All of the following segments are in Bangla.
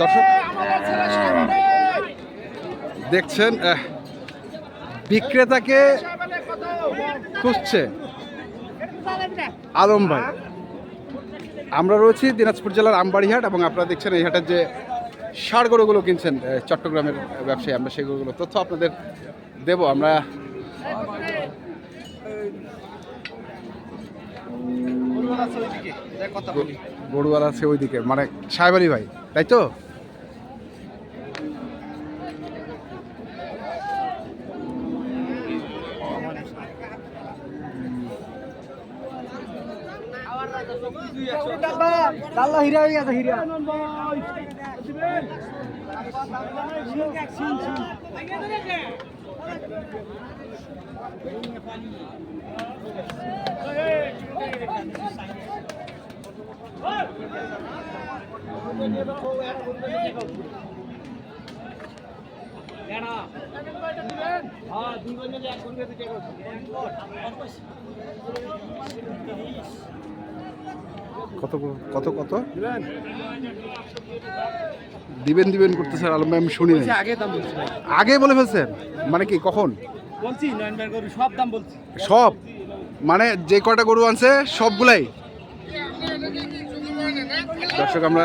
দর্শক দেখছেন বিক্রেতাকে খুঁজছে আলম ভাই আমরা রয়েছি দিনাজপুর জেলার আমবাড়িহাট এবং আপনারা দেখছেন এই হাটের যে ষাড় গরুগুলো কিনছেন চট্টগ্রামের ব্যবসায়ী আমরা সেই গরুগুলো তথ্য আপনাদের দেব আমরা গরুয়ালা আছে ওইদিকে মানে সাহেব আলী ভাই তাই তো? হয়ে গেছে হিরা কত কত কত? দিবেন। দিবেন করতেছে আলম আমি শুনি আগে দাম বলছি আগে বলে ফেলছেন? মানে কি কখন? বলছি গরু সব দাম বলছি। সব? মানে যে কটা গরু আনছে সবগুলাই? দর্শক আমরা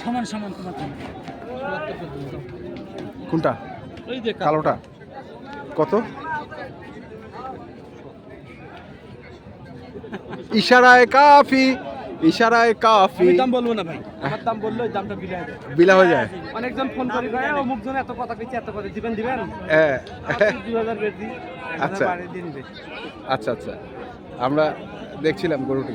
সমান সমান তোমার কোনটা? ওই যে কালোটা। কত? ইশারায় কাফি। ইশারায় কাফি। দাম বলব না ভাই। আমার দাম বললে দামটা হয়ে যায় বিলা হয়ে যায়। অনেকজন ফোন করে ভাই অমুক জন এত কথা কইছে এত কথা দিবেন দিবেন? হ্যাঁ দুই হাজার বের দিই আচ্ছা। আচ্ছা আচ্ছা। আমরা দেখছিলাম গরুটি।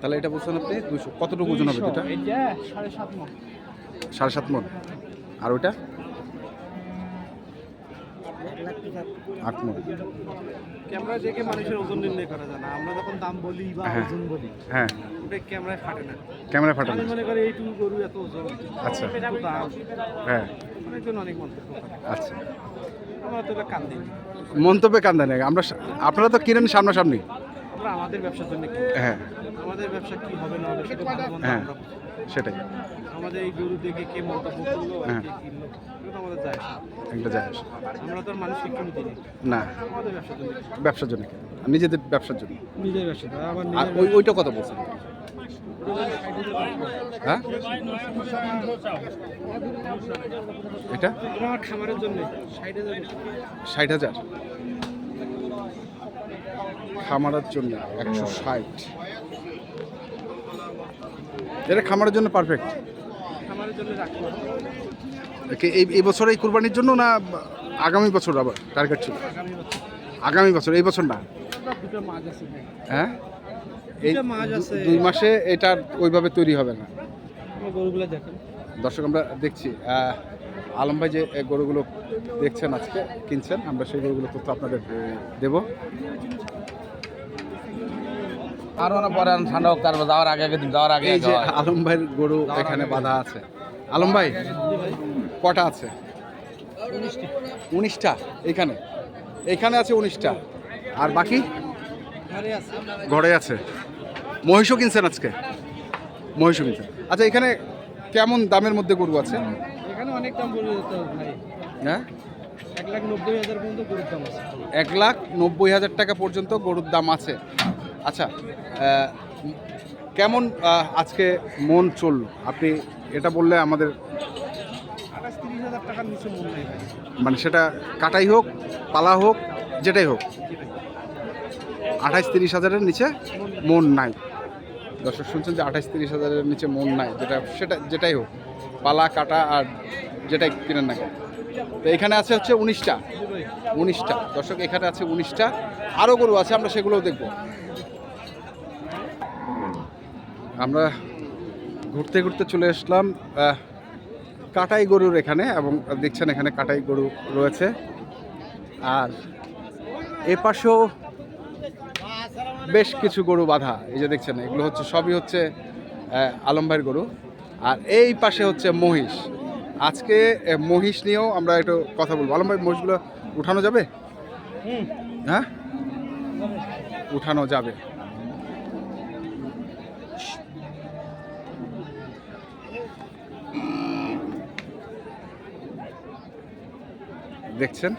তাহলে এটা বলছেন আপনি দুশো কতটুকু ওজন হবে এটা এটা সাড়ে সাত মন। সাড়ে সাত মন। আর ওইটা? আট মন। ক্যামেরা দেখে মানুষের ওজন নির্ণয় করা যায় না। আমরা যখন দাম বলি বা হ্যাঁ। ওজন বলি হ্যাঁ। ওটা ক্যামেরায় ফাটে না। ক্যামেরা মনে করি এইটুকু গরু এত ওজন। আচ্ছা। হ্যাঁ। অনেকজন অনেক মন্তব্য আচ্ছা। আমরা তো এটা কান মন্তব্যে কান্দা নেই আমরা আপনারা তো কিনেন সামনাসামনি? আমরা আমাদের ব্যবসার জন্য হ্যাঁ। আমাদের ব্যবসা কি হবে না হবে সেটা হ্যাঁ সেটাই। আমাদের এই গরু দেখে কে মন্তব্য করল হ্যাঁ। আমাদের যায় একটা যায় আমরা তো আর মানুষকে কিনতে দিই না। আমাদের ব্যবসার জন্য ব্যবসার জন্য নিজেদের ব্যবসার জন্য। নিজের ব্যবসা আর ওই ওইটা বলছেন হ্যাঁ? এটা? খামারের জন্য ষাট হাজার? খামারের জন্য একশো ষাট। এটা খামারের জন্য পারফেক্ট এই এই বছর এই কুরবানির জন্য না আগামী বছর আবার টার্গেট ছিল? আগামী বছর। এই বছর না। হ্যাঁ? এই দুই মাসে এটা ওইভাবে তৈরি হবে না। গরুগুলো দেখেন। দর্শক আমরা দেখছি আলম ভাই যে গরুগুলো দেখছেন আজকে কিনছেন আমরা সেই গরুগুলো তথ্য আপনাদের দেব। আরও না পরে ঠান্ডা হোক তারপর যাওয়ার আগে আগে দিন যাওয়ার আগে এই যে। আলম ভাইয়ের গরু এখানে বাঁধা আছে। আলম ভাই কটা আছে? উনিশটা। এখানে। এখানে আছে উনিশটা। আর বাকি? ঘরে আছে। মহিষও কিনছেন আজকে? মহিষও কিনছেন। আচ্ছা এখানে কেমন দামের মধ্যে গরু আছে? এখানে অনেক দাম বলে যেতে ভাই। হ্যাঁ? এক লাখ নব্বই হাজার পর্যন্ত গরুর দাম আছে। এক লাখ নব্বই হাজার টাকা পর্যন্ত গরুর দাম আছে। আচ্ছা কেমন আজকে মন চলল? আপনি এটা বললে আমাদের আঠাশ মন মানে সেটা কাটাই হোক পালা হোক যেটাই হোক। আঠাইশ তিরিশ হাজারের নিচে মন নাই। দর্শক শুনছেন যে আঠাইশ তিরিশ হাজারের নিচে মন নাই, যেটা সেটা যেটাই হোক, পালা, কাটা আর যেটাই কিনেন না কেন। তো এখানে আছে হচ্ছে উনিশটা উনিশটা। দর্শক, এখানে আছে উনিশটা। আরও গরু আছে, আমরা সেগুলোও দেখব। আমরা ঘুরতে ঘুরতে চলে আসলাম কাটাই গরুর এখানে এবং দেখছেন এখানে কাটাই গরু রয়েছে। আর এ পাশেও বেশ কিছু গরু বাঁধা এই যে দেখছেন এগুলো হচ্ছে সবই হচ্ছে আলম ভাইয়ের গরু। আর এই পাশে হচ্ছে মহিষ। আজকে মহিষ নিয়েও আমরা একটু কথা বলব। আলম ভাই মহিষগুলো উঠানো যাবে? হ্যাঁ? উঠানো যাবে। দেখছেন?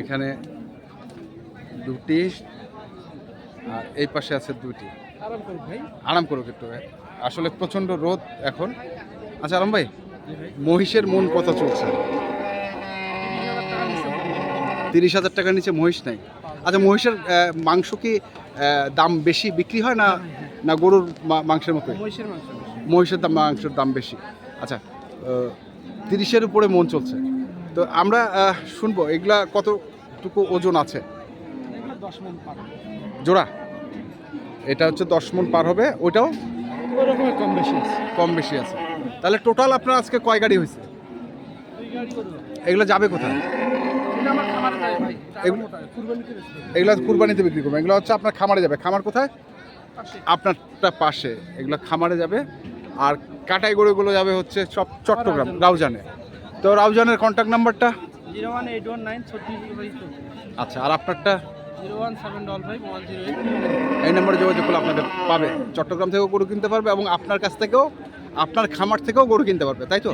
এখানে দুটি। আর এই পাশে আছে দুটি। আরাম করুক একটু আসলে প্রচণ্ড রোদ এখন। আচ্ছা আরাম ভাই মহিষের মন কত চলছে। তিরিশ হাজার টাকার নিচে মহিষ নাই। আচ্ছা মহিষের মাংস কি দাম বেশি বিক্রি হয় না না গরুর মাংসের মতোই? মহিষের দাম মাংসের দাম বেশি। আচ্ছা তিরিশের উপরে মন চলছে। তো আমরা শুনব এগুলা কতটুকু ওজন আছে এগুলো দশ মন পার জোড়া? এটা হচ্ছে দশ মন পার হবে। ওইটাও ওই কম বেশি আছে। কম বেশি আছে। তাহলে টোটাল আপনার আজকে কয় গাড়ি হয়েছে? এগুলো যাবে কোথায়? এগুলো- কুরবানিতে বিক্রি করবে। এগুলো হচ্ছে আপনার খামারে যাবে। খামার কোথায়? আপনারটা পাশে। এগুলো খামারে যাবে। আর কাটাই গরুগুলো যাবে হচ্ছে সব চট্টগ্রাম রাউজানে। তো রাউজানের কন্ট্যাক্ট নাম্বারটা আচ্ছা আর আপনারটা? এই নম্বরে যোগাযোগ করলে আপনাদের পাবে। চট্টগ্রাম থেকেও গরু কিনতে পারবে এবং আপনার কাছ থেকেও আপনার খামার থেকেও গরু কিনতে পারবে তাই তো?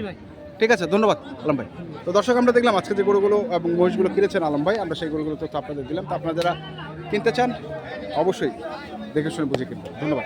ঠিক আছে ধন্যবাদ আলম ভাই। তো দর্শক আমরা দেখলাম আজকে যে গরুগুলো এবং মহিষগুলো কিনেছেন আলম ভাই আমরা সেই গরুগুলো তথ্য আপনাদের দিলাম। তো আপনারা যারা কিনতে চান অবশ্যই দেখে শুনে বুঝে কিনবেন। ধন্যবাদ।